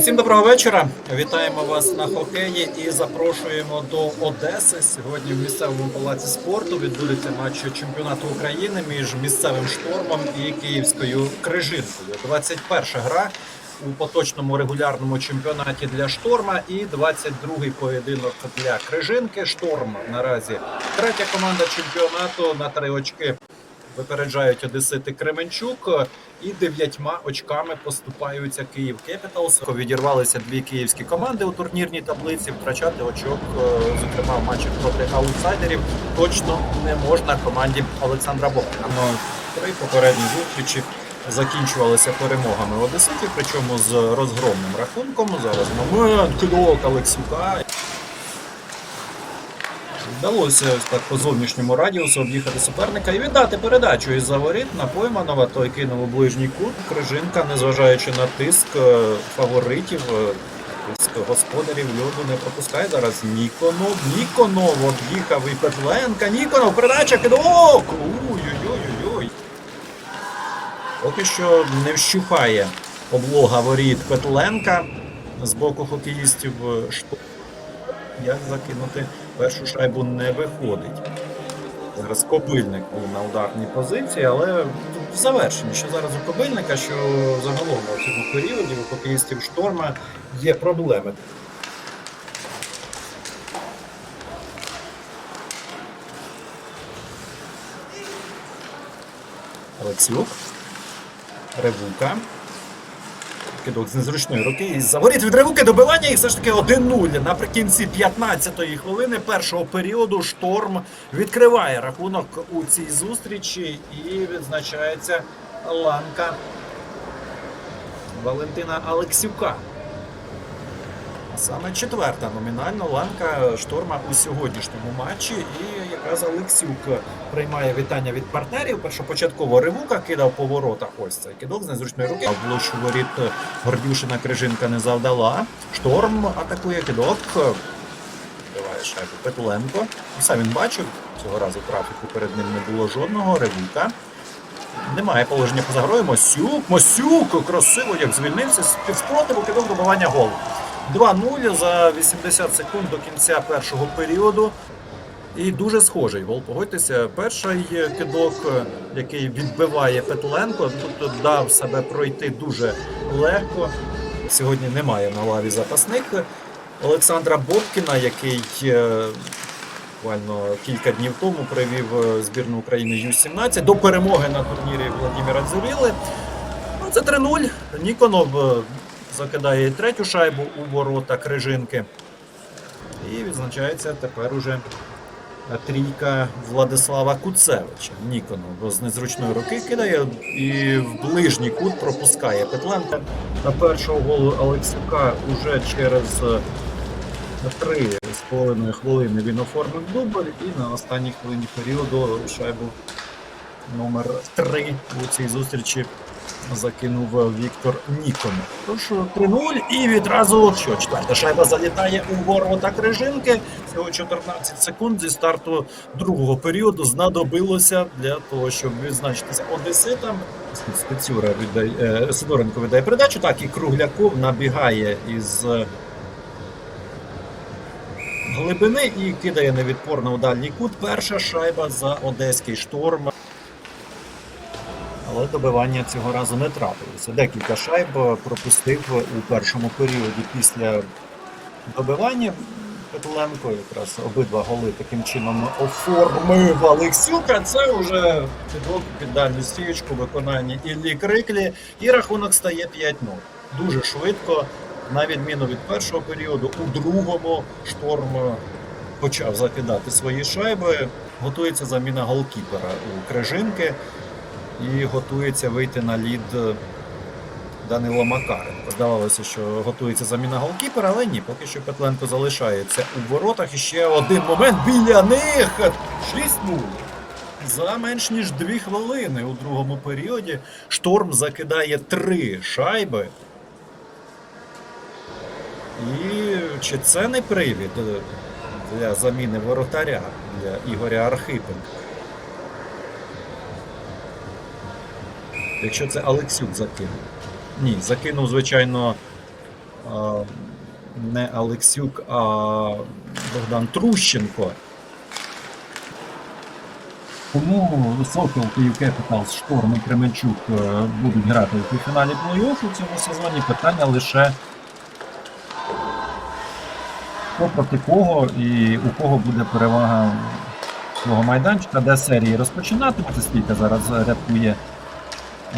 Усім доброго вечора. Вітаємо вас на хокеї і запрошуємо до Одеси. Сьогодні в місцевому палаці спорту відбудеться матч чемпіонату України між місцевим штормом і київською крижинкою. 21 гра у поточному регулярному чемпіонаті для шторма і 22-й поєдинок для крижинки. Шторм наразі третя команда чемпіонату на три очки випереджають Одесити Кременчук і дев'ятьма очками поступаються Київ Кепіталс. Відірвалися дві київські команди у турнірній таблиці. Втрачати очок, е, зокрема в матчах проти аутсайдерів, точно не можна команді Олександра Богдана. Ну, Три попередні зустрічі закінчувалися перемогами Одеситів, причому з розгромним рахунком. Зараз момент кидок Олексюка. Вдалося ось так по зовнішньому радіусу об'їхати суперника і віддати передачу із заворіт на Пойманова. Той кинув у ближній кут. Крижинка, незважаючи на тиск е, фаворитів, е, господарів льоду не пропускає зараз. Ніконов. Ніконов об'їхав і Петленка. Ніконов, передача кидок! Ой-ой-ой-ой. Поки що не вщухає облога воріт Петленка з боку хокеїстів. е, Як закинути першу шайбу не виходить. Зараз Кобильник був на ударній позиції, але в завершенні, що зараз у Кобильника, що загалом у цьому періоді у хокеїстів шторма є проблеми. Олексюк. Ревука. Кидок з незручної руки і заворіт від Ревуки добивання і все ж таки 1-0. Наприкінці 15-ї хвилини першого періоду шторм відкриває рахунок у цій зустрічі і відзначається ланка Валентина Алексюка. Саме четверта номінальна ланка шторма у сьогоднішньому матчі. І якраз Олексюк приймає вітання від партнерів. Першопочатково Ривука кидав по воротах. Ось цей кидок з незручної руки. А в площу воріт Гордюшина Крижинка не завдала. Шторм атакує кидок. Вбиває шайбу Петленко. Все він бачив. Цього разу трафіку перед ним не було жодного. Ревука. Немає положення поза грою. Мосюк, Мосюк! Красиво як звільнився з під спротиву, кидок добивання гол. 2-0 за 80 секунд до кінця першого періоду. І дуже схожий гол. Погодьтеся, перший кидок, який відбиває Петленко, тут дав себе пройти дуже легко. Сьогодні немає на лаві запасних Олександра Бобкіна, який е, буквально кілька днів тому привів е, збірну України Ю-17 до перемоги на турнірі Владимира Дзюріли. Ну, це 3-0. Ніконов е, закидає третю шайбу у ворота Крижинки. І відзначається тепер уже трійка Владислава Куцевича. Ніконов з незручної руки кидає і в ближній кут пропускає Петленка. На першого голу Олексюка уже через е, три з половиною хвилини він оформив дубль і на останній хвилині періоду шайбу номер 3 у цій зустрічі закинув Віктор Ніконов. Тож 3-0 і відразу що четверта шайба залітає у ворота Крижинки. Всього 14 секунд зі старту другого періоду знадобилося для того, щоб відзначитися одеситам. Спецюра віддає е, Сидоренко віддає передачу. Так і Кругляков набігає із е, глибини і кидає невідпорно у дальній кут. Перша шайба за одеський шторм. Добивання цього разу не трапилося. Декілька шайб пропустив у першому періоді після добивання. Петленко якраз обидва голи таким чином оформив Олексюка. Це вже підвод під дальню стіючку виконання Іллі Криклі. І рахунок стає 5-0. Дуже швидко, на відміну від першого періоду, у другому шторм почав закидати свої шайби. Готується заміна голкіпера у Крижинки і готується вийти на лід Данило Макаренко. Здавалося, що готується заміна голкіпера, але ні, поки що Петленко залишається у воротах. І ще один момент біля них. 6-0. За менш ніж 2 хвилини у другому періоді шторм закидає три шайби. І чи це не привід е, для заміни воротаря для Ігоря Архипенка? Якщо це Алексюк закинув. Ні, закинув, звичайно, не Алексюк, а Богдан Трущенко. Тому Сокол, Київ Кепіталс, Шторм і Кременчук е, будуть грати у півфіналі плей-офф у цьому сезоні. Питання лише хто проти кого і у кого буде перевага свого майданчика, де серії розпочинатимуть. Скільки зараз рятує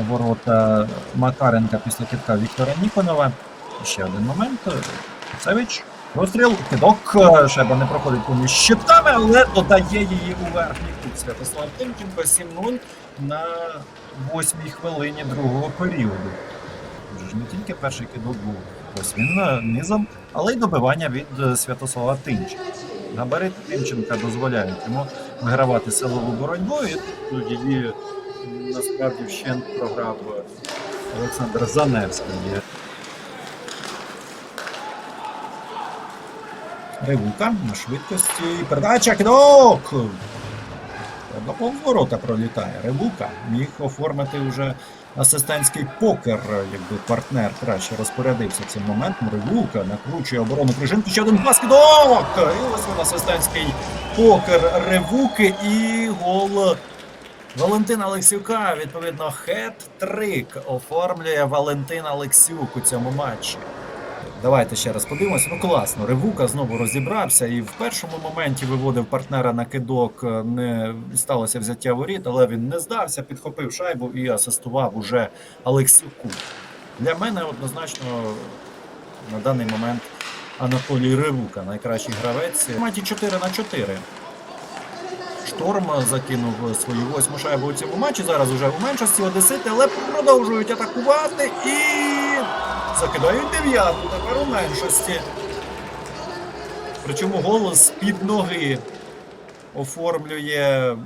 ворота Макаренка після китка Віктора Ніконова. Ще один момент. Куцевич. Розстріл, кидок, е, шайба не проходить поміж щитами, але додає її у верхній кут. Святослав Тимченко 7-0 на восьмій хвилині другого періоду. Вже ж не тільки перший кидок був. Ось він е, низом, але й добивання від е, Святослава Тимченка. Габарит Тимченка дозволяють йому вигравати силову боротьбу, і її насправді вщент програв Олександр Заневський. Ривука на швидкості. Передача кидок! Треба поворота пролітає. Ревука міг оформити вже асистентський покер, якби партнер краще розпорядився цим моментом. Ревука накручує оборону Крижинки. Ще один пас кидок! І ось він асистентський покер Ревуки і гол Валентина Олексюка. Відповідно, хет-трик оформлює Валентин Олексюк у цьому матчі. Давайте ще раз подивимося. Ну класно. Ревука знову розібрався і в першому моменті виводив партнера на кидок. Не сталося взяття воріт, але він не здався, підхопив шайбу і асистував уже Алексюку. Для мене однозначно на даний момент Анатолій Ревука, найкращий гравець. Маті 4 на 4. Шторм закинув свою восьму шайбу у цьому матчі. Зараз уже у меншості Одесити, але продовжують атакувати і закидають дев'яту тепер у меншості. Причому голос під ноги оформлює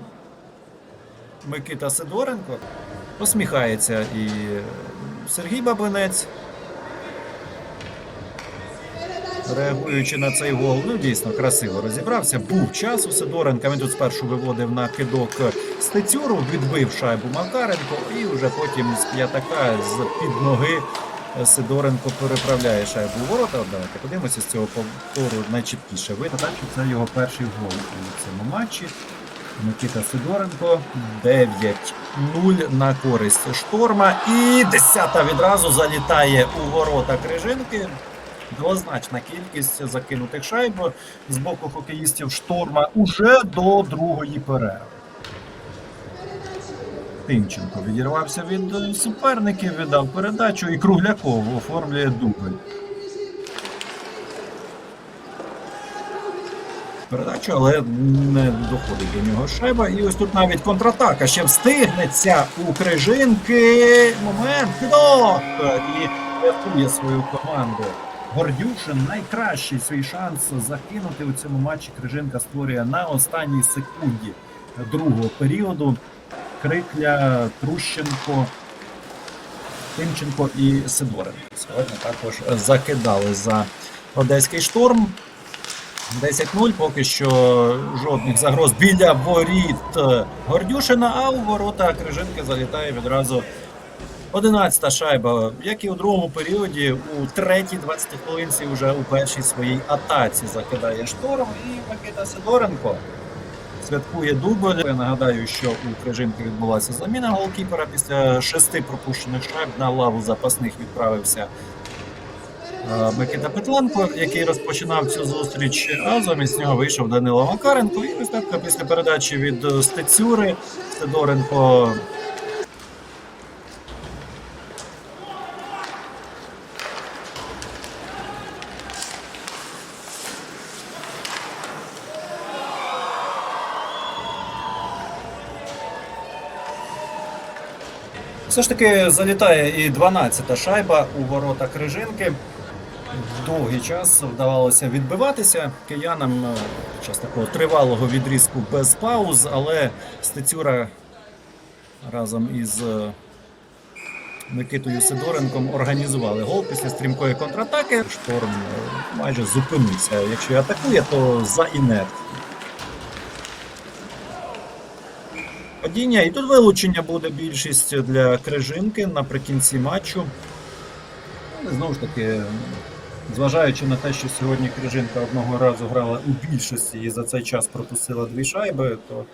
Микита Сидоренко. Посміхається і Сергій Бабинець. Реагуючи на цей гол, ну дійсно красиво розібрався. Був час у Сидоренка. Він тут спершу виводив на кидок Стецюру, відбив шайбу Макаренко, і вже потім з п'ятака з під ноги Сидоренко переправляє шайбу у ворота. Давайте подивимося з цього повтору найчіткіше видно. Так, що це його перший гол у цьому матчі. Микита Сидоренко 9-0 на користь шторма. І десята відразу залітає у ворота Крижинки. Двозначна кількість закинутих шайб з боку хокеїстів шторма уже до другої перерви. Тимченко відірвався від суперників, віддав передачу і Кругляков оформлює дубль. Передачу, але не доходить до нього шайба. І ось тут навіть контратака ще встигнеться у Крижинки. Момент кидок! І рятує свою команду. Гордюшин найкращий свій шанс закинути у цьому матчі. Крижинка створює на останній секунді другого періоду. Крикля, Трущенко, Тимченко і Сидоренко. Сьогодні також закидали за одеський шторм. 10-0, поки що жодних загроз біля воріт Гордюшина, а у ворота Крижинки залітає відразу 11-та шайба, як і у другому періоді, у третій 20 хвилинці вже у першій своїй атаці закидає шторм і Микита Сидоренко святкує дубль. Я нагадаю, що у Крижинки відбулася заміна голкіпера після шести пропущених шайб на лаву запасних відправився е, Микита Петленко, який розпочинав цю зустріч, а замість нього вийшов Данило Макаренко. І ось так після передачі від Стецюри Сидоренко Все ж таки залітає і 12-та шайба у ворота Крижинки. Довгий час вдавалося відбиватися киянам е, час такого тривалого відрізку без пауз, але Стецюра разом із е, Микитою Сидоренком організували гол після стрімкої контратаки. Шторм е, майже зупинився. Якщо і атакує, то за інерцією. Падіння. І тут вилучення буде більшість для Крижинки наприкінці матчу. Але знову ж таки, Зважаючи на те, що сьогодні Крижинка одного разу грала у більшості і за цей час пропустила дві шайби, то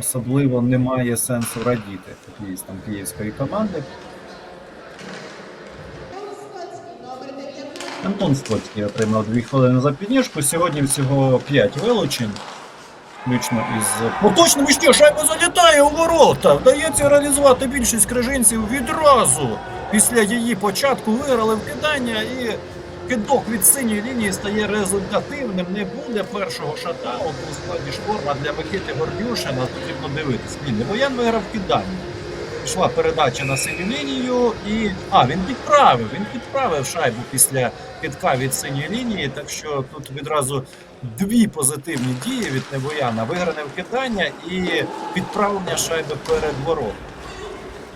особливо немає сенсу радіти футболістам київської команди. Антон Скотський отримав дві хвилини за підніжку. Сьогодні всього 5 вилучень. Включно із поточним ще шайба залітає у ворота. Вдається реалізувати більшість крижинців відразу. Після її початку виграли вкидання і кидок від синьої лінії стає результативним. Не буде першого шатауту у складі шторма для Микити Гордюшина. Потрібно дивитись. Ні, Боян виграв кидання. Пішла передача на синю лінію і. А, він підправив. Він підправив шайбу після кидка від синьої лінії. Так що тут відразу дві позитивні дії від Небояна. Вигране вкидання і підправлення шайби перед воротом.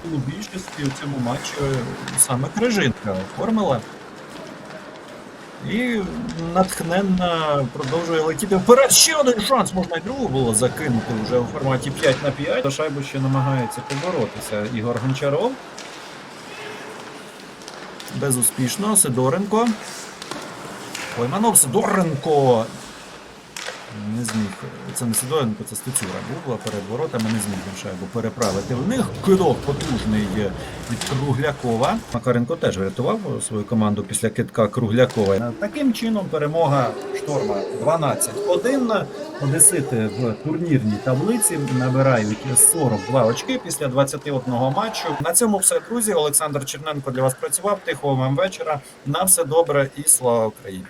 У більшості у цьому матчі саме Крижинка оформила. І натхненно продовжує летіти вперед. Ще один шанс можна й другу було закинути вже у форматі 5 на 5. До шайбу ще намагається поборотися Ігор Гончаров. Безуспішно. Сидоренко. Пойманов Сидоренко. Не зміг. Це не Сидоренко, це Стецюра була перед воротами, не зміг він шайбу переправити в них. Кидок потужний від Круглякова. Макаренко теж врятував свою команду після кидка Круглякова. Таким чином перемога шторма 12-1. Одесити в турнірній таблиці набирають 42 очки після 21 матчу. На цьому все, друзі. Олександр Черненко для вас працював. Тихого вам вечора. На все добре і слава Україні.